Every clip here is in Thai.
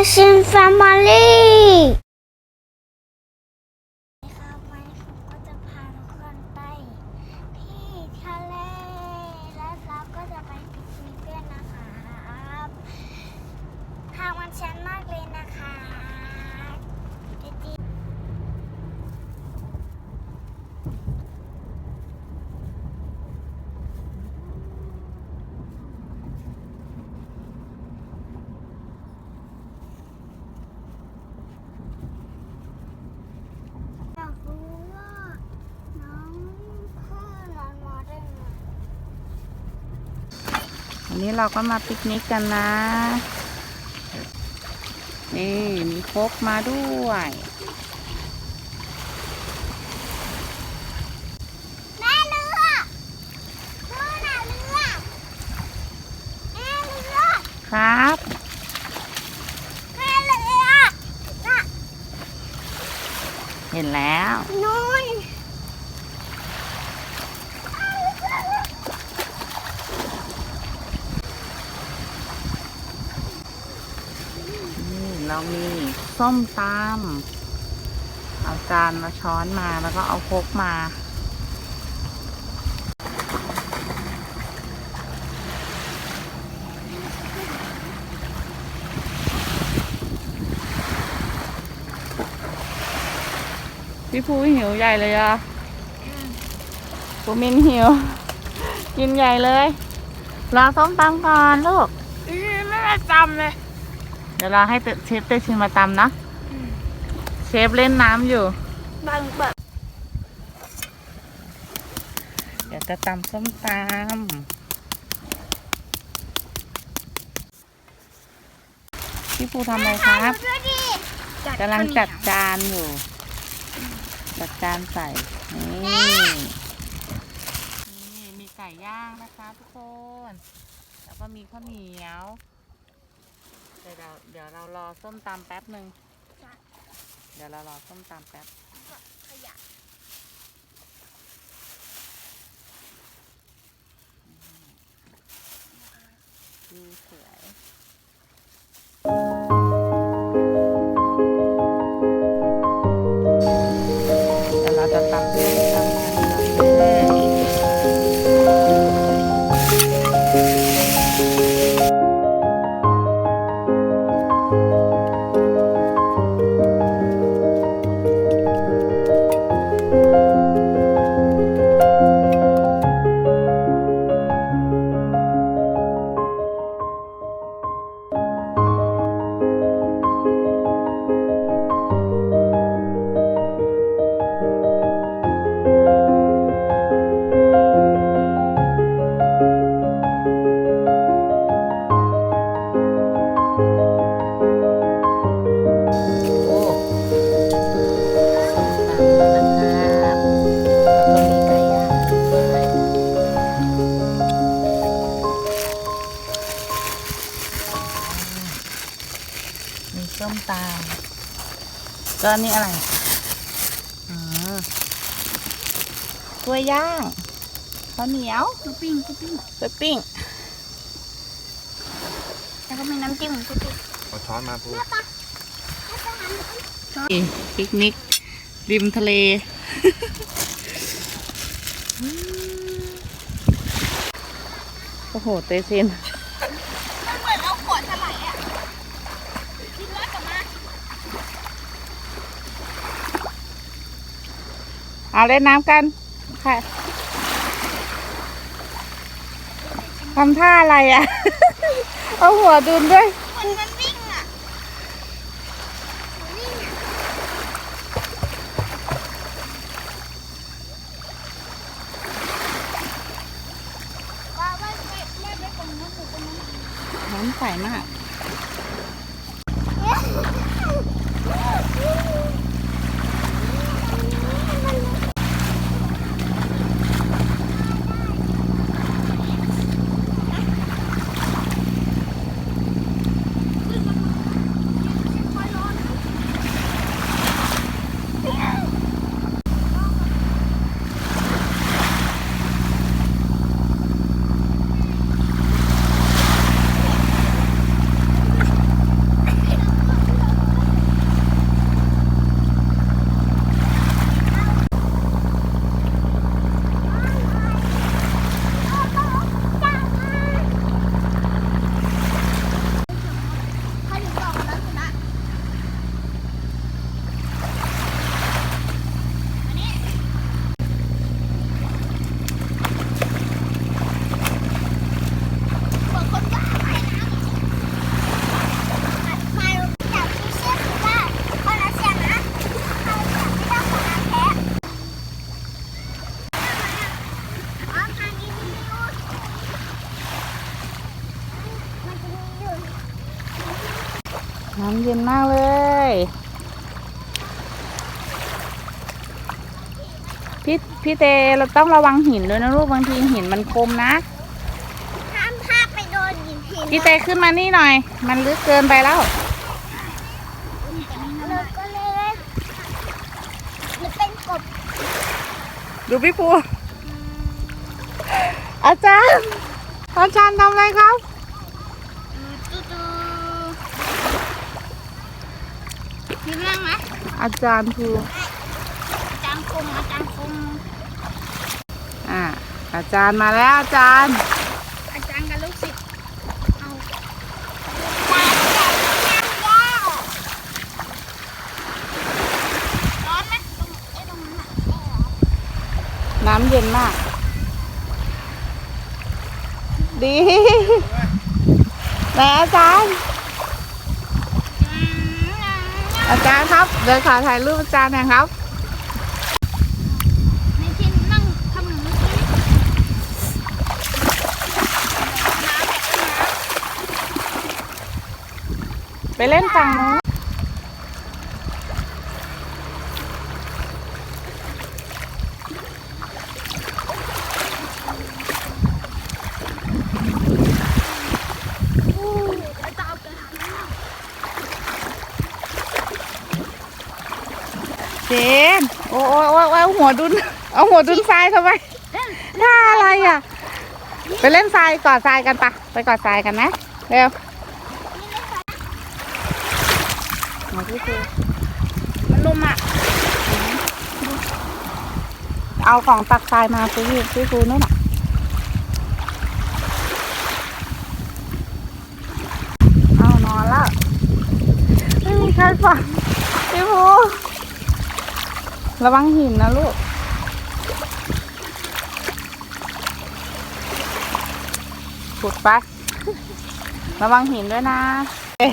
Passion Family. นนี้เราก็มาปิกนิกกันนะ นี่มีโคกมาด้วยแม่เรือนู่นน่ะเรือแม่เรือครับแม่เรือน่ะเห็นแล้ว นู่น นี่เรามี ส้มตำเอาจานมาช้อนมาแล้วก็เอาโคกมา พี่ภูหิวใหญ่เลยอะภูมินหิว กินใหญ่เลย รอส้มตำก่อนลูกไม่ได้จำเลย เดี๋ยวเราให้เตเชฟเตชินมาตำนะ เชฟเล่นน้ำอยู่ บางแบบเดี๋ยวจะตำส้มตำพี่ภูทำอะไรครับดูดิกำลังจัดจานอยู่ จัดจานใส่ นี่ นี่ มีไก่ย่างนะคะทุกคน แล้วก็มีข้าวเหนียวเดี๋ยวเราเดี๋ยวเรารอส้มตำแป๊บหนึ่งเดี๋ยวเรารอส้มตำแป๊บขยะดูสวย ก็อันนี่อะไรอืมกล้วยย่างข้าวเหนียวคือปิ้งคือปิ้งไปปิ้ง แล้วก็มีน้ำจิ้มคือปิ้งเอาช้อนมาพูปิกนิก ริมทะเล โอ้โห เตซินมันเหมือนเอาขวดถลายอะกินแล้วกลับมา เอาเล่นน้ำกันค่ะทำท่าอะไรอะ เอาหัวดุนด้วยเหมือนมันวิ่งอะวิ่งอะว่าว่าไม่ไม่ได้ตรงนั้นหรือตรงนั้นน้ำใสมาก น้ำเย็นมากเลย พี่พี่เตเราต้องระวังหินด้วยนะลูกบางทีหินมันคมนะห้ามพลาดไปโดนหินหินพี่เตขึ้นมานี่หน่อย มันลึกเกินไปแล้วเลยก็เลยหรือเป็นกบดูพี่ปูอาจารย์อาจารย์ทำอะไรครับ ตุ๊ด มีเรื่องไหมอาจารย์ครูอาจารย์คมอาจารย์คมอ่าอาจารย์มาแล้วอาจารย์ อาจารย์กับลูกศิษย์เอาอาจารย์ใหญ่ยังแย่ร้อนไหมตรงไอ้ตรงนั้นอะไม่ร้อนน้ำเย็นมาก ดี แล้วอาจารย์ อาจารย์ครับ เดี๋ยวขอถ่ายรูปอาจารย์หนะครับ ในที่นั่งทำอย่งสิน้ำแบไปเล่นฝั่งนู้นำอู้อาจารย์เป็น เจน โอ้ยโอ้ยโอ้ยเอาหัวดุน เอาหัวดุนทรายทำไมท่าอะไรอะ ไปเล่นทรายกอดทรายกันปะ ไปกอดทรายกันนะเร็วมาพี่ครูมันนุ่มอะ เอาของตักทรายมาพี่พี่ครูนู่นน่ะเอานอนแล้วไม่มีใครฟังพี่ภู ระวังหินนะลูก ขุดไป ระวังหินด้วยนะเอ๊ะ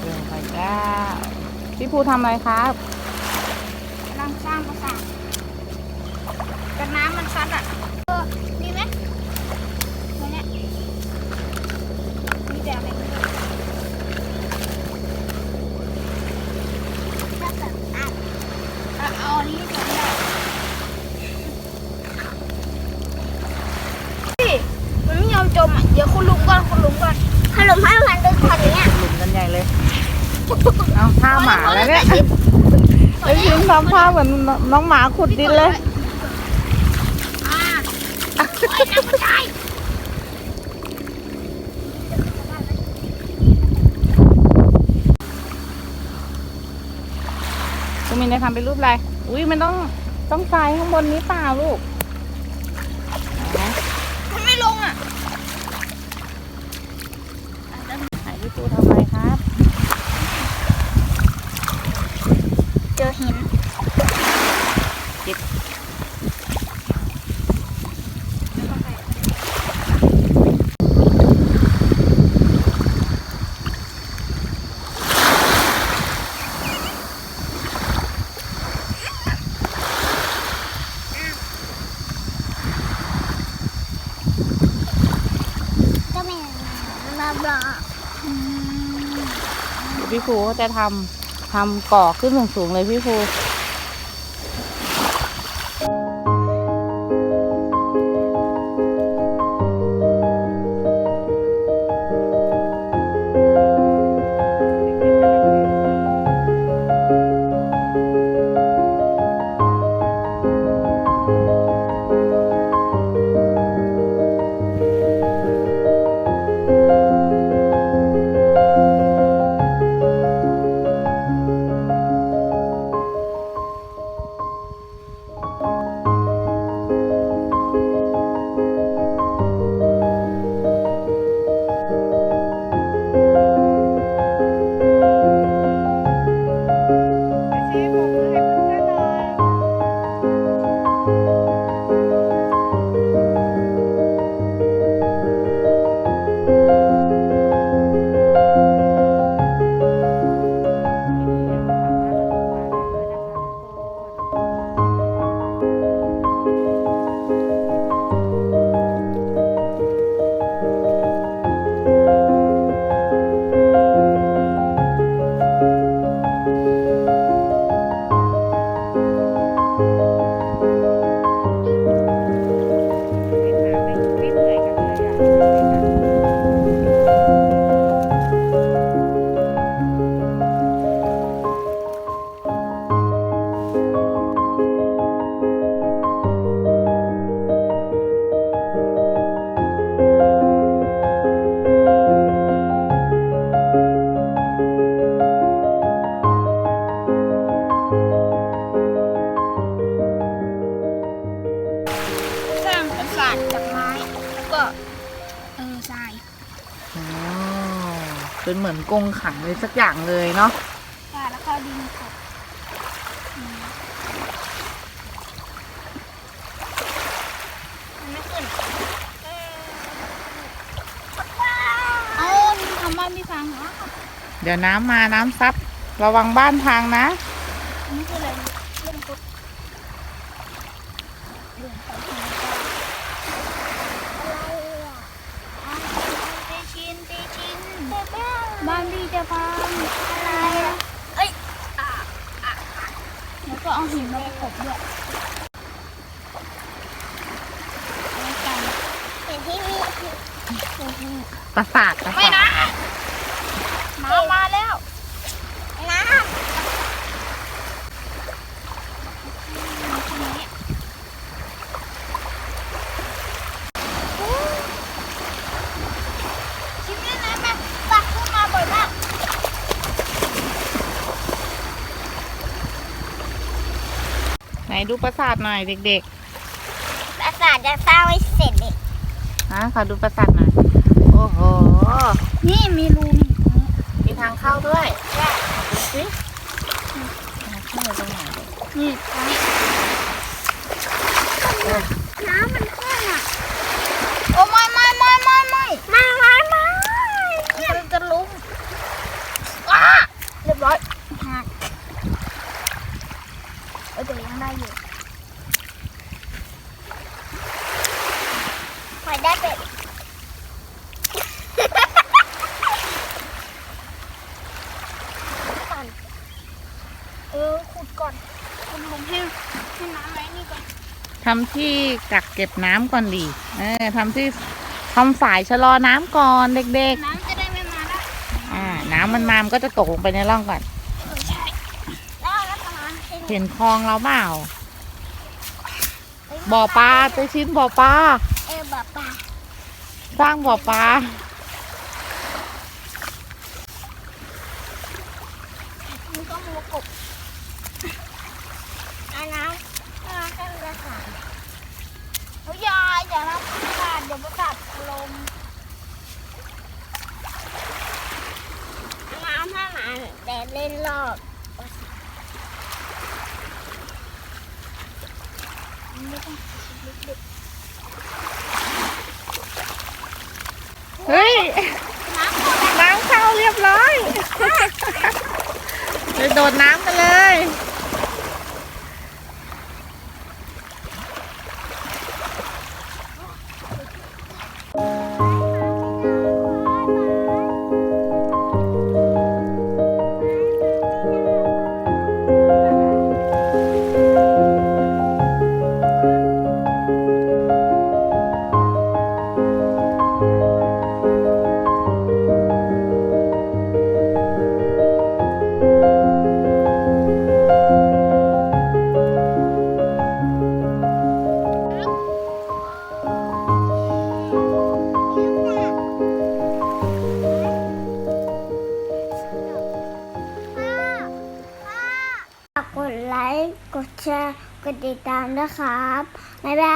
เดินไปแล้วพี่ภูทำอะไรครับกำลังสร้างปราสาทแต่น้ำมันซัดอะเออมีไหมตรงเนี้ยมีแต่อะไรไม่รู้ถ้าเกิดอะอะเอาอันนี้ก่อนได้พี่มันไม่ยอมจมอะ เดี๋ยวคุณลุงก่อนคุณลุงก่อนคุณลุงให้มันดึงคนเนี้ยหลุมกันใหญ่เลย เอาท่าหมาแล้วเนี่ยไอ้ยิงทำท่าเหมือนน้องหมาขุดดินเลยอ่าเฮ้ยน้ำมันได้คุณมินจะทำเป็นรูปอะไร อุ้ยมันต้องต้องทรายข้างบนนี้เปล่าลูกไหน มันไม่ลงอะ ไหน พี่ปูทำอะไรครับ เจอหินก็ไม่บลาบลา พี่ครูก็จะทำทำก่อขึ้นสูงๆเลยพี่ครู เป็นเหมือนกรงขังเลยสักอย่างเลยเนาะใช่แล้วก็ดินกบอืมมันไม่ขึ้นเออมีทำบ้านพี่ฟังเหรอเดี๋ยวน้ำมาน้ำซับระวังบ้านพังนะอันนี่คืออะไรเรื่องกบเรื่องของคุณอะไรอะเตชินเตชิน บ้านพี่จะพังอะไรอะเอ้ยอะอะอะแล้วก็เอาหินมาประกบด้วยอากันเห็นที่มีประสาทประไม่สาทนะมามาเล้ว น้ำชิมด้วยนะแม่ตักขึ้นมาบ่อยมาก ไหน ดูประสาทหน่อยเด็กปราสาทจะสร้างไว้เสร็จเลยๆนะขอดูประสาทหน่อย โอ้โห นี่มีรูนี่มีทางเข้าด้วยดูสิทางเข้าตรงไหนนี่ตรง ขุดลงให้ให้น้ำไว้นี่ก่อนทำที่กักเก็บน้ำก่อนดีเออทำที่ทำฝายชะลอน้ำก่อนเด็กน้ำจะได้ไม่มาแล้วๆอ่า น้ำมันมามันก็จะตกลงไปในร่องก่อน เออใช่แล้วเอาแล้วทำไมให้เห็นคลองเราเปล่า บ่อปลาไปชิ้นบ่อปลาเออบ่อปลาสร้างบ่อปลา มันก็มูกบเอาน้ำเอาน้ำให้มันจะขาดเฮ้ยอยาอย่าน้ำขาดเดี๋ยวประสาทลมเอาน้ำให้มันแต่เล่นรอบไม่ต้องลึก เฮ้ย ๆ น้ำเข้าเรียบร้อยไปโดดน้ำกันเลย นะครับบ๊ายบาย